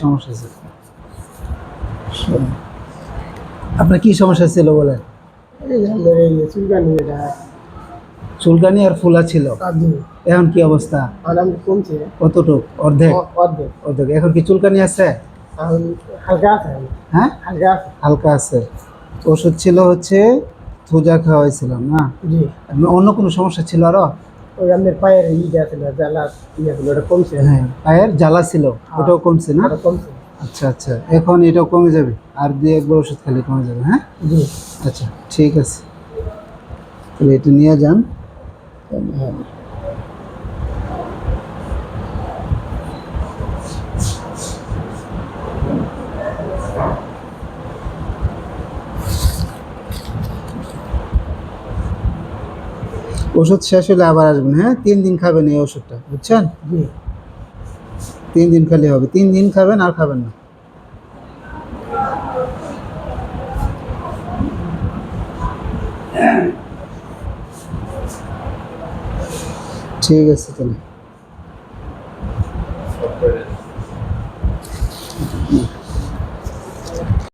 সমস্যা ছিল। আপনার কি সমস্যা ছিল বলেন? চুলকানি আর ফুলা ছিল। এখন কি অবস্থা? কমছে কতটুক? অর্ধেক? অর্ধেক। অর্ধেক এখন কি চুলকানি আছে? হালকা আছে হ্যাঁ? হালকা আছে। হালকা আছে ওষুধ ছিল হচ্ছে থুজা খাওয়াইছিলাম না? অন্য কোনো সমস্যা ছিল আরও? ওই আমাদের পায়ের ইটা ছিল জ্বালা ইয়ে ছিল ওটা কমছে। হ্যাঁ পায়ের জ্বালা ছিল ওটাও কমছে না? ওটা কমছে। আচ্ছা আচ্ছা এখন এটাও কমে যাবে? আর দুই একবার ওষুধ খেলে কমে যাবে হ্যাঁ? জি। আচ্ছা ঠিক আছে। তাহলে এটা নিয়ে যান। ওষুধ শেষ হলে আবার আসবেন হ্যাঁ? তিন দিন খাবেন এই ওষুধটা বুঝছেন? তিন দিন খেলে হবে তিন দিন খাবেন আর খাবেন না। ঠিক আছে তাহলে। Thank you.